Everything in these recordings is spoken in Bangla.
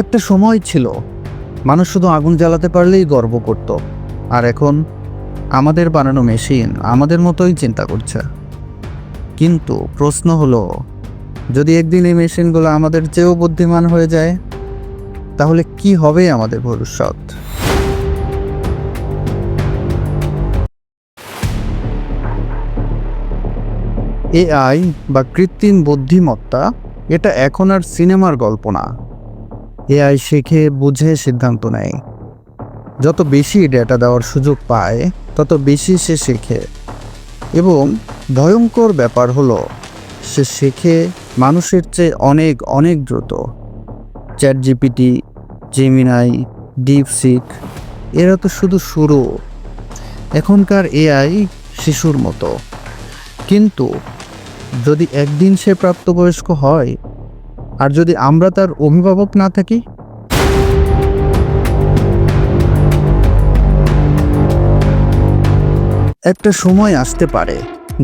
একটা সময় ছিল। মানুষ শুধু আগুন জ্বালাতে পারলেই গর্ব করত। আর এখন আমাদের বানানো মেশিন আমাদের মতোই চিন্তা করছে। কিন্তু প্রশ্ন হলো, যদি একদিন এই মেশিনগুলো আমাদের চেয়েও বুদ্ধিমান হয়ে যায়, তাহলে কি হবে আমাদের ভবিষ্যৎ? এআই বা কৃত্রিম বুদ্ধিমত্তা, এটা এখন আর সিনেমার গল্প না। এআই শেখে বুঝে সিদ্ধান্ত নেয়। যত বেশি ডেটা দেওয়ার সুযোগ পায়, তত বেশি সে শেখে। এবং ভয়ঙ্কর ব্যাপার হলো, সে শেখে মানুষের চেয়ে অনেক অনেক দ্রুত। Chat GPT Gemini deep DeepSeek, এরা তো শুধু শুরু। এখনকার এআই শিশুর মতো। কিন্তু যদি একদিন সে প্রাপ্তবয়স্ক হয় আর যদি আমরা তার অভিভাবক না থাকি? একটা সময় আসতে পারে,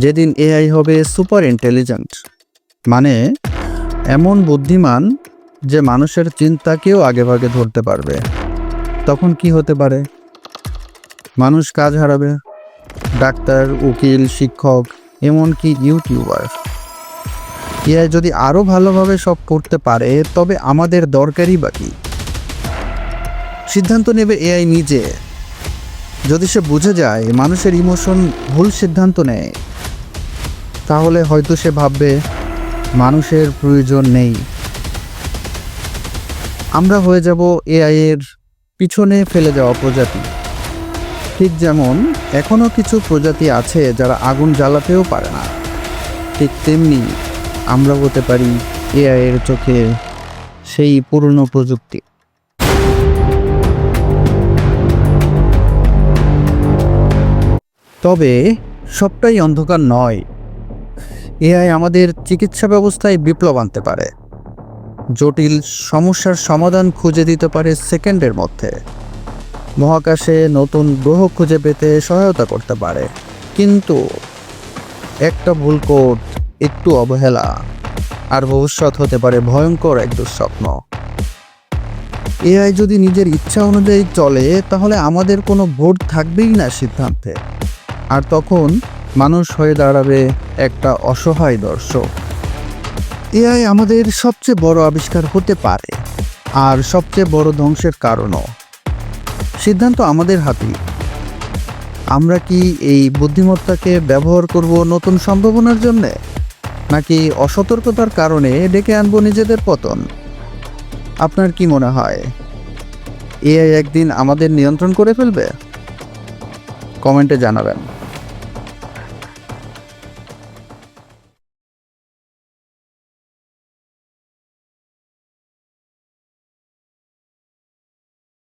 যেদিন এআই হবে সুপার ইন্টেলিজেন্ট। মানে এমন বুদ্ধিমান যে মানুষের চিন্তাকেও আগেভাগে ধরতে পারবে। তখন কি হতে পারে? মানুষ কাজ হারাবে, ডাক্তার, উকিল, শিক্ষক, এমনকি ইউটিউবার। এআই যদি আরও ভালোভাবে সব করতে পারে, তবে আমাদের দরকারই বাকি। সিদ্ধান্ত নেবে এআই নিজে। যদি সে বুঝে যায়, মানুষের ইমোশন ভুল সিদ্ধান্ত নেয়, তাহলে হয়তো সে ভাববে, মানুষের প্রয়োজন নেই। আমরা হয়ে যাব এআই এর পিছনে ফেলে যাওয়া প্রজাতি। ঠিক যেমন এখনও কিছু প্রজাতি আছে যারা আগুন জ্বালাতেও পারে না। ঠিক তেমনি আমরা হতে পারি এআই এর চোখে সেই পুরনো প্রযুক্তি। তবে সবটাই অন্ধকার নয়। এআই আমাদের চিকিৎসা ব্যবস্থায় বিপ্লব আনতে পারে। জটিল সমস্যার সমাধান খুঁজে দিতে পারে সেকেন্ডের মধ্যে। মহাকাশে নতুন গ্রহ খুঁজে পেতে সহায়তা করতে পারে। কিন্তু একটা ভুল কোড একটু অবহেলা। আর ভবিষ্যৎ হতে পারে ভয়ঙ্কর এক দুঃস্বপ্ন। এআই যদি নিজের ইচ্ছা অনুযায়ী চলে, তাহলে আমাদের কোনো ভোট থাকবেই না সিদ্ধান্তে। আর তখন মানুষ হয়ে দাঁড়াবে একটা অসহায় দর্শক। এআই আমাদের সবচেয়ে বড় আবিষ্কার হতে পারে, আর সবচেয়ে বড় ধ্বংসের কারণও। সিদ্ধান্ত আমাদের হাতেই। আমরা কি এই বুদ্ধিমত্তাকে ব্যবহার করব নতুন সম্ভাবনার জন্য? নাকি অসতর্কতার কারণে ডেকে আনব নিজেদের পতন? আপনার কি মনে হয়? এআই একদিন আমাদের নিয়ন্ত্রণ করে ফেলবে? কমেন্টে জানাবেন।